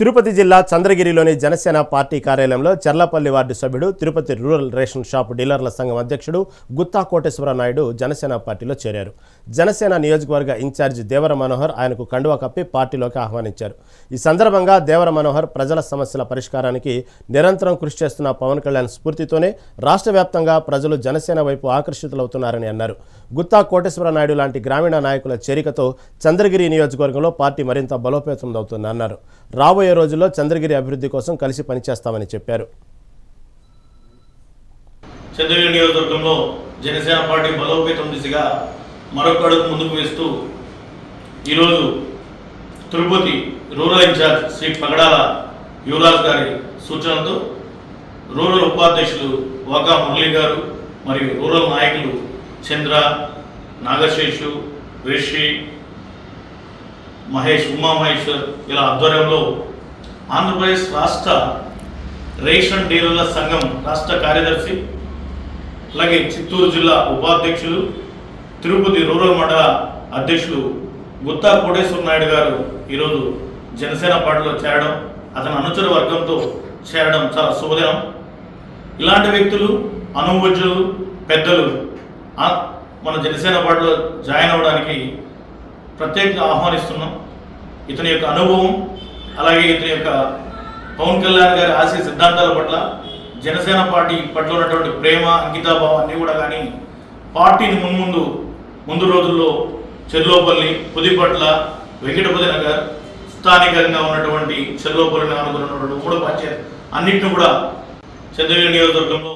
తిరుపతి జిల్లా చంద్రగిరిలోని జనసేన పార్టీ కార్యాలయంలో చర్లపల్లి వార్డు సభ్యుడు తిరుపతి రూరల్ రేషన్ షాప్ డీలర్ల సంఘం అధ్యక్షుడు గుత్తా కోటేశ్వర నాయుడు జనసేన పార్టీలో చేరారు. జనసేన నియోజకవర్గ ఇన్ఛార్జి దేవర మనోహర్ ఆయనకు కండువా కప్పి పార్టీలోకి ఆహ్వానించారు. ఈ సందర్భంగా దేవర మనోహర్ ప్రజల సమస్యల పరిష్కారానికి నిరంతరం కృషి చేస్తున్న పవన్ కళ్యాణ్ స్ఫూర్తితోనే రాష్ట్ర వ్యాప్తంగా ప్రజలు జనసేన వైపు ఆకర్షితులవుతున్నారని అన్నారు. గుత్తా కోటేశ్వర నాయుడు లాంటి గ్రామీణ నాయకుల చేరికతో చంద్రగిరి నియోజకవర్గంలో పార్టీ మరింత బలోపేతం అవుతుందన్నారు. రాబోయే రోజుల్లో చంద్రగిరి అభివృద్ధి కోసం కలిసి పనిచేస్తామని చెప్పారు. చంద్రగిరి నియోజకవర్గంలో జనసేన పార్టీ బలోపేతం దిశగా మరొక అడుగు ముందుకు వేస్తూ ఈరోజు Tirupati rural in charge Shri Pagadala Yuvaraj గారి సూచనలతో రూరల్ ఉపాధ్యక్షులు వాకా మురళి గారు మరియు రూరల్ నాయకులు చంద్ర నాగశేషు రిషి మహేష్ ఉమా మహేశ్వర్ ఇలా ఆధ్వర్యంలో ఆంధ్రప్రదేశ్ రాష్ట్ర రేషన్ డీలర్ల సంఘం రాష్ట్ర కార్యదర్శి అలాగే చిత్తూరు జిల్లా ఉపాధ్యక్షులు తిరుపతి రూరల్ మండల అధ్యక్షులు గుత్తా కోటేశ్వర నాయుడు గారు ఈరోజు జనసేన పార్టీలో చేరడం అతని అనుచర వర్గంతో చేరడం చాలా శుభదినం. ఇలాంటి వ్యక్తులు అనుభవజ్ఞులు పెద్దలు మన జనసేన పార్టీలో జాయిన్ అవ్వడానికి ప్రత్యేకంగా ఆహ్వానిస్తున్నాం. ఇతని యొక్క అనుభవం అలాగే ఇతని యొక్క పవన్ కళ్యాణ్ గారి ఆశయ సిద్ధాంతాల పట్ల జనసేన పార్టీ పట్ల ఉన్నటువంటి ప్రేమ అంకితాభావం అన్నీ కూడా కానీ పార్టీని మున్ముందు ముందు రోజుల్లో చెల్లోపల్లి పుదిపట్ల వెంకటపతి నగర్ స్థానికంగా ఉన్నటువంటి చెర్లోపల్లిని ఆనుకున్నటువంటి మూడు పంచాయత్ అన్నింటిని కూడా చంద్రగిరి నియోజకవర్గంలో